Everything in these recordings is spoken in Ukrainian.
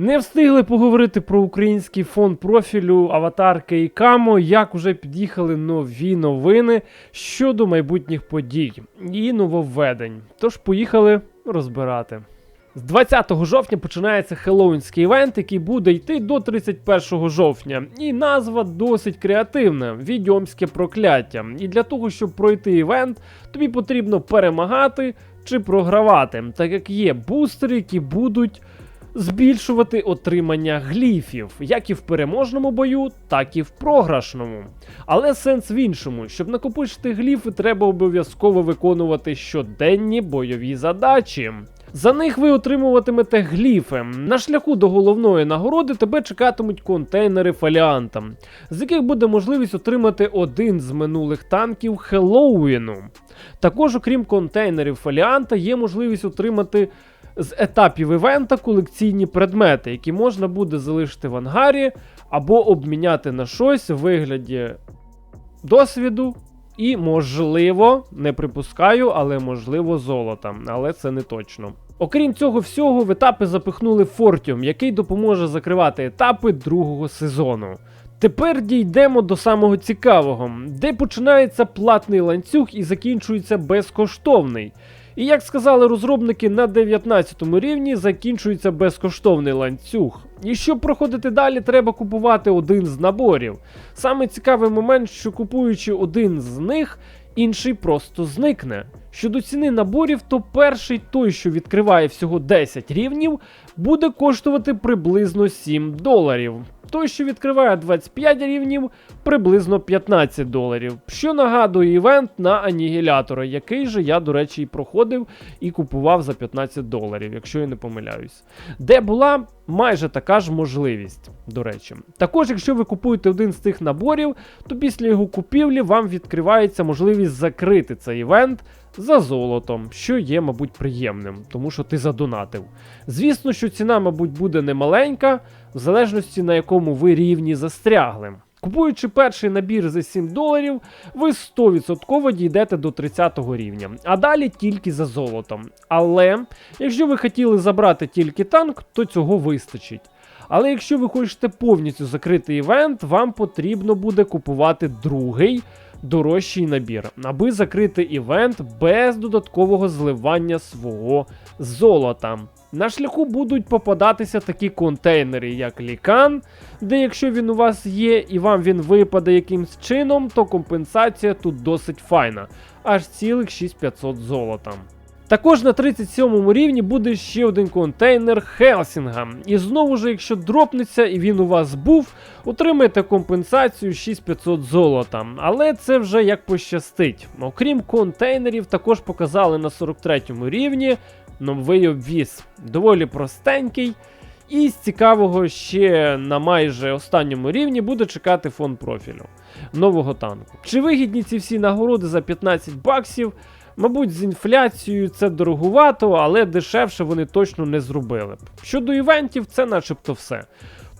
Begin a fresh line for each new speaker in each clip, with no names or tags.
Не встигли поговорити про український фон профілю аватарки і Камо, як уже під'їхали нові новини щодо майбутніх подій і нововведень. Тож поїхали розбирати. З 20 жовтня починається хеллоуінський івент, який буде йти до 31 жовтня. І назва досить креативна відьомське прокляття. І для того, щоб пройти івент, тобі потрібно перемагати чи програвати, так як є бустери, які будуть збільшувати отримання гліфів, як і в переможному бою, так і в програшному. Але сенс в іншому, щоб накопичити гліфи, треба обов'язково виконувати щоденні бойові задачі. За них ви отримуватимете гліфи. На шляху до головної нагороди тебе чекатимуть контейнери фоліанта, з яких буде можливість отримати один з минулих танків Хеллоуіну. Також, окрім контейнерів фоліанта, є можливість отримати з етапів івента колекційні предмети, які можна буде залишити в ангарі або обміняти на щось в вигляді досвіду. І, можливо, не припускаю, але можливо золота, але це не точно. Окрім цього всього, в етапи запихнули Фортіум, який допоможе закривати етапи другого сезону. Тепер дійдемо до самого цікавого, де починається платний ланцюг і закінчується безкоштовний. І як сказали розробники, на 19 рівні закінчується безкоштовний ланцюг. І щоб проходити далі, треба купувати один з наборів. Саме цікавий момент, що купуючи один з них, інший просто зникне. Щодо ціни наборів, то перший той, що відкриває всього 10 рівнів, буде коштувати приблизно 7 доларів. Той, що відкриває 25 рівнів, приблизно 15 доларів. Що нагадує івент на анігілятора, який же я, до речі, і проходив і купував за 15 доларів, якщо я не помиляюсь. Де була майже така ж можливість, до речі. Також, якщо ви купуєте один з цих наборів, то після його купівлі вам відкривається можливість закрити цей івент за золотом, що є, мабуть, приємним, тому що ти задонатив. Звісно, що ціна, мабуть, буде немаленька, в залежності на якому ви рівні застрягли. Купуючи перший набір за 7 доларів, ви 100% дійдете до 30 рівня, а далі тільки за золотом. Але якщо ви хотіли забрати тільки танк, то цього вистачить. Але якщо ви хочете повністю закрити івент, вам потрібно буде купувати другий дорожчий набір, аби закрити івент без додаткового зливання свого золота. На шляху будуть попадатися такі контейнери, як лікан, де якщо він у вас є і вам він випаде якимсь чином, то компенсація тут досить файна, аж цілих 6500 золота. Також на 37 рівні буде ще один контейнер Хелсінга. І знову ж, якщо дропнеться і він у вас був, отримаєте компенсацію 6500 золота. Але це вже як пощастить. Окрім контейнерів, також показали на 43 рівні новий обвіз. Доволі простенький. І з цікавого ще на майже останньому рівні буде чекати фон профілю нового танку. Чи вигідні ці всі нагороди за 15 баксів? Мабуть, з інфляцією це дорогувато, але дешевше вони точно не зробили б. Щодо івентів, це начебто все.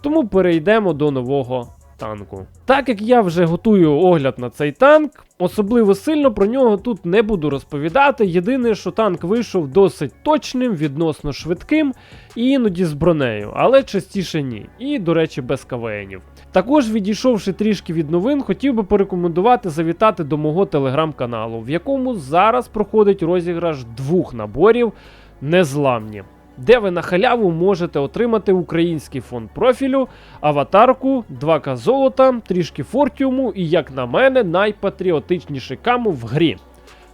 Тому перейдемо до нового танку. Так як я вже готую огляд на цей танк, особливо сильно про нього тут не буду розповідати. Єдине, що танк вийшов досить точним, відносно швидким і іноді з бронею, але частіше ні. І, до речі, без КВНів. Також, відійшовши трішки від новин, хотів би порекомендувати завітати до мого телеграм-каналу, в якому зараз проходить розіграш двох наборів незламні. Де ви на халяву можете отримати український фонд профілю, аватарку, 2К золота, трішки фортіуму і, як на мене, найпатріотичніший каму в грі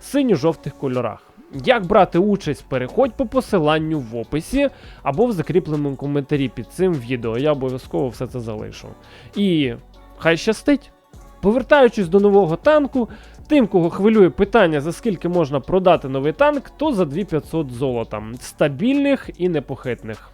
синьо-жовтих кольорах. Як брати участь, переходь по посиланню в описі або в закріпленому коментарі під цим відео. Я обов'язково все це залишу. І хай щастить! Повертаючись до нового танку, тим, кого хвилює питання, за скільки можна продати новий танк, то за 2500 золота, стабільних і непохитних.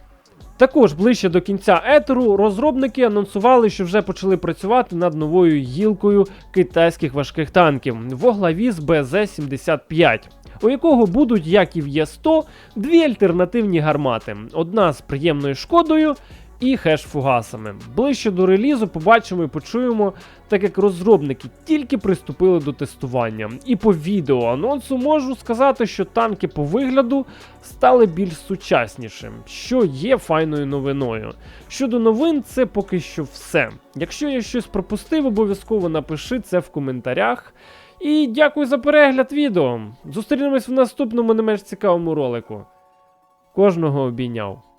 Також ближче до кінця етеру розробники анонсували, що вже почали працювати над новою гілкою китайських важких танків Воглавіз БЗ-75, у якого будуть, як і в Є100, дві альтернативні гармати: одна з приємною шкодою. І хеш-фугасами. Ближче до релізу побачимо і почуємо, так як розробники тільки приступили до тестування. І по відео анонсу можу сказати, що танки по вигляду стали більш сучаснішим, що є файною новиною. Щодо новин, це поки що все. Якщо я щось пропустив, обов'язково напиши це в коментарях. І дякую за перегляд відео. Зустрінемось в наступному не менш цікавому ролику. Кожного обійняв.